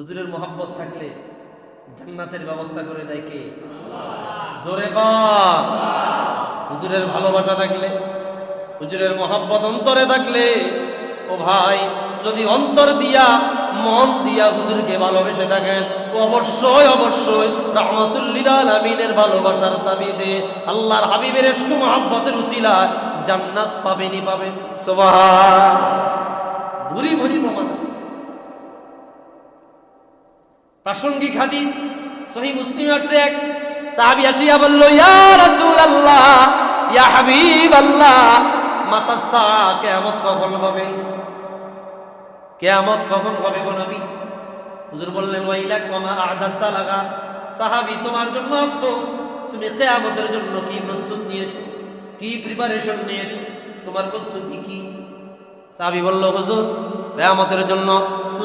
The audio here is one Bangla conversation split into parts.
হুজুরের মোহাব্বত থাকলে জান্নাতের ব্যবস্থা করে দেয় কে? জোরে হুজুরের ভালোবাসা থাকলে, হুজুরের মোহাব্বত অন্তরে থাকলে, ও ভাই, যদি অন্তর দিয়া, মন দিয়া হুজুরকে ভালোবেসে থাকেন অবশ্যই অবশ্যই রহমতুল্লিল আলমিনের ভালোবাসার তাবিদে আল্লাহর হাবিবের এসকু মোহাব্বতের উসিলা জান্নাত পাবেনই পাবেন। সোবাহ ভুরি ভুরি প্রমাণ আছে। প্রাসঙ্গিক হাদিস, সহি মুসলিম আসছে এক সাহাবি আসিয়া বলল, ইয়া রাসূল আল্লাহ ইয়া হাবিব আল্লাহ মাতাসা কিয়ামত কখন হবে? কিয়ামত কখন হবে গো নবী? হুজুর বললেন, ওয়াইলাক ওমা আদাত্তা লাগা। সাহাবী, তোমার জন্য আফসোস, তুমি কিয়ামতের জন্য কি প্রস্তুত নিয়েছো? কি প্রিপারেশন নিয়েছো? তোমার প্রস্তুতি কি? সাহাবী বলল, হুজুর, কিয়ামতের জন্য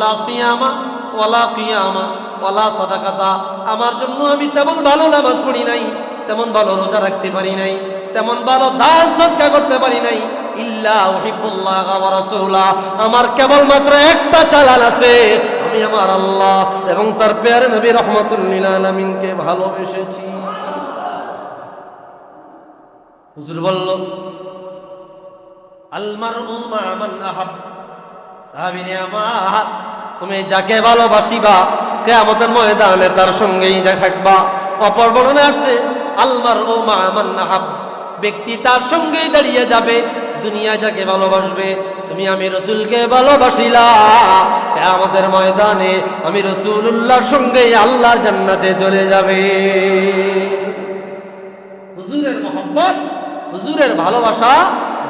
লা সিয়ামা ওয়ালা কিয়ামা। ওয়ালা সাদাকাতা। আমার জন্য আমি তেমন ভালো নামাজ পড়ি নাই, তেমন ভালো রোজা রাখতে পারি নাই, তেমন ভালো দান সৎকার করতে পারি নাই। আমার কেবলমাত্র একটা চালান আছে, আমি আমার আল্লাহ এবং তার পেয়ারে নবী রহমাতুল লিল ভালোবেসেছি। হুজুর বলল আলমার সাহাবিনে আমার, তুমি যাকে ভালোবাসিবা কেয়ামতের ময়দানে তার সঙ্গেই থাকবা। অপর বর্ণনে আসছে আলমার ও মা আমার নাহাব ব্যক্তি তার সঙ্গেই দাঁড়িয়ে যাবে, দুনিয়া যাকে ভালোবাসবে। তুমি আমি রসুলকে ভালোবাসিলা, কেয়ামতের ময়দানে আমি রসুল্লাহর সঙ্গেই আল্লাহর জান্নাতে চলে যাবে। হুজুরের মোহব্বত, হুজুরের ভালোবাসা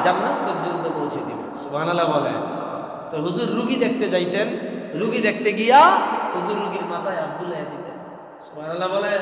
জান্নাত পর্যন্ত পৌঁছে দিবে। সুবহানাল্লাহ বলে। তো হুজুর রুগী দেখতে যাইতেন, রুগী দেখতে গিয়া হুজুর রুগীর মাথায় হাত বুলাই দিতেন। সুবহানাল্লাহ বলে